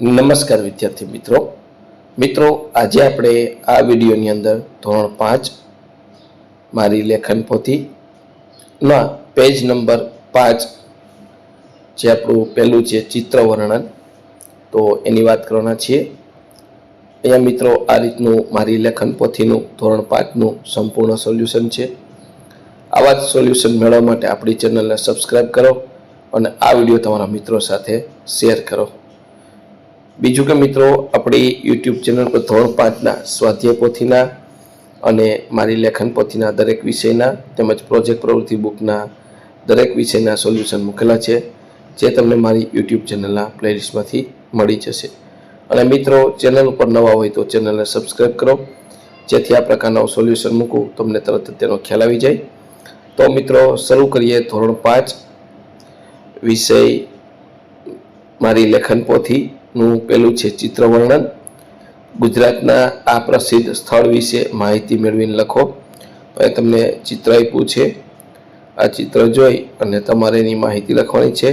નમસ્કાર વિદ્યાર્થી મિત્રો. મિત્રો, આજે આપણે આ વિડીયોની અંદર ધોરણ પાંચ મારી લેખન પોથીના પેજ નંબર પાંચ જે આપણું પહેલું છે ચિત્ર વર્ણન. તો એની વાત કરવાના છીએ. અહીંયા મિત્રો, આ રીતનું મારી લેખન પોથીનું ધોરણ પાંચનું સંપૂર્ણ સોલ્યુશન છે. આવા જ સોલ્યુશન મેળવવા માટે આપણી ચેનલને સબસ્ક્રાઈબ કરો અને આ વીડિયો તમારા મિત્રો સાથે શેર કરો. બીજું કે મિત્રો, આપણી યુટ્યુબ ચેનલ પર ધોરણ પાંચના સ્વાધ્યાય પોથીના અને મારી લેખન પોથીના દરેક વિષયના તેમજ પ્રોજેક્ટ પ્રવૃત્તિ બુકના દરેક વિષયના સોલ્યુશન મૂકેલા છે, જે તમને મારી યુટ્યુબ ચેનલના પ્લેલિસ્ટમાંથી મળી જશે. અને મિત્રો ચેનલ ઉપર નવા હોય તો ચેનલને સબસ્ક્રાઈબ કરો, જેથી આ પ્રકારના સોલ્યુશન મૂકું, તમને તરત જ તેનો ખ્યાલ આવી જાય. તો મિત્રો, શરૂ કરીએ ધોરણ પાંચ વિષય મારી લેખન પોથીનું પેલું છે ચિત્ર વર્ણન ગુજરાતના આ પ્રસિદ્ધ સ્થળ વિશે માહિતી મેળવીને લખો. તો તમને ચિત્ર આપ્યું છે. આ ચિત્ર જોઈ અને તમારે એની માહિતી લખવાની છે.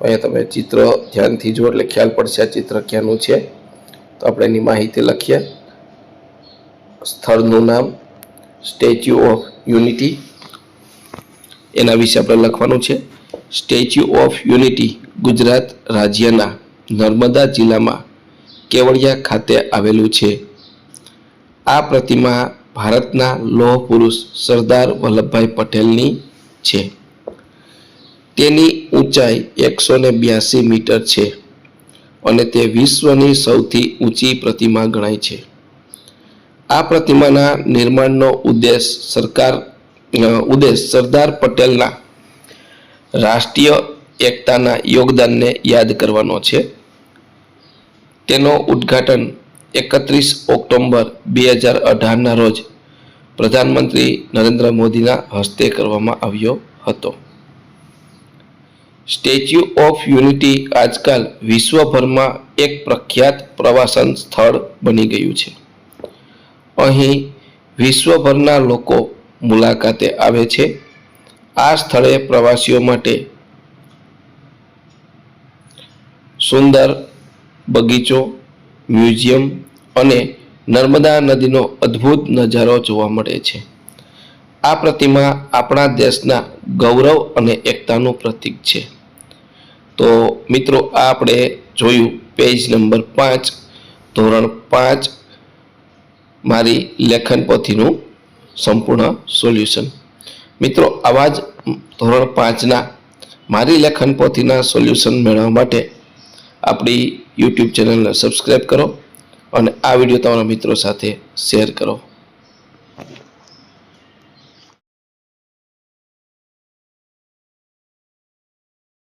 અહીંયા તમે ચિત્ર ધ્યાનથી જો એટલે ખ્યાલ પડશે આ ચિત્ર ક્યાંનું છે. તો આપણે એની માહિતી લખીએ. સ્થળનું નામ, સ્ટેચ્યુ ઓફ યુનિટી. એના વિશે આપણે લખવાનું છે. Statue of unity. ગુજરાત રાજ્યના નર્મદા જિલ્લામાં કેવડિયા ખાતે આવેલું છે. આ પ્રતિમા ભારતના લોહ પુરુષ સરદાર વલ્લભભાઈ પટેલની છે. તેની ઊંચાઈ એકસો ને બ્યાસી મીટર છે અને તે વિશ્વની સૌથી ઊંચી પ્રતિમા ગણાય છે. આ પ્રતિમાના નિર્માણનો ઉદ્દેશ સરકાર ઉદ્દેશ સરદાર પટેલના રાષ્ટ્રીય એકતાના યોગદાનને યાદ કરવાનો છે. તેનો ઉદ્ઘાટન એકત્રીસ ઓક્ટોબર બે હજાર અઢારના રોજ પ્રધાનમંત્રી નરેન્દ્ર મોદીના હસ્તે કરવામાં આવ્યો હતો. સ્ટેચ્યુ ઓફ યુનિટી આજકાલ વિશ્વભરમાં એક પ્રખ્યાત પ્રવાસન સ્થળ બની ગયું છે. અહીં વિશ્વભરના લોકો મુલાકાતે આવે છે. આ સ્થળે પ્રવાસીઓ માટે સુંદર બગીચો, મ્યુઝિયમ અને નર્મદા નદીનો અદ્ભુત નજારો જોવા મળે છે. આ પ્રતિમા આપણા દેશના ગૌરવ અને એકતાનું પ્રતીક છે. તો મિત્રો, આ આપણે જોયું પેજ નંબર પાંચ, ધોરણ પાંચ, મારી લેખન પોથીનું સંપૂર્ણ સોલ્યુશન. મિત્રો, આવા જ ધોરણ પાંચના મારી લેખન પોથીના સોલ્યુશન મેળવવા માટે આપણી યુટ્યુબ ચેનલને સબસ્ક્રાઈબ કરો અને આ વીડિયો તમારા મિત્રો સાથે શેર કરો.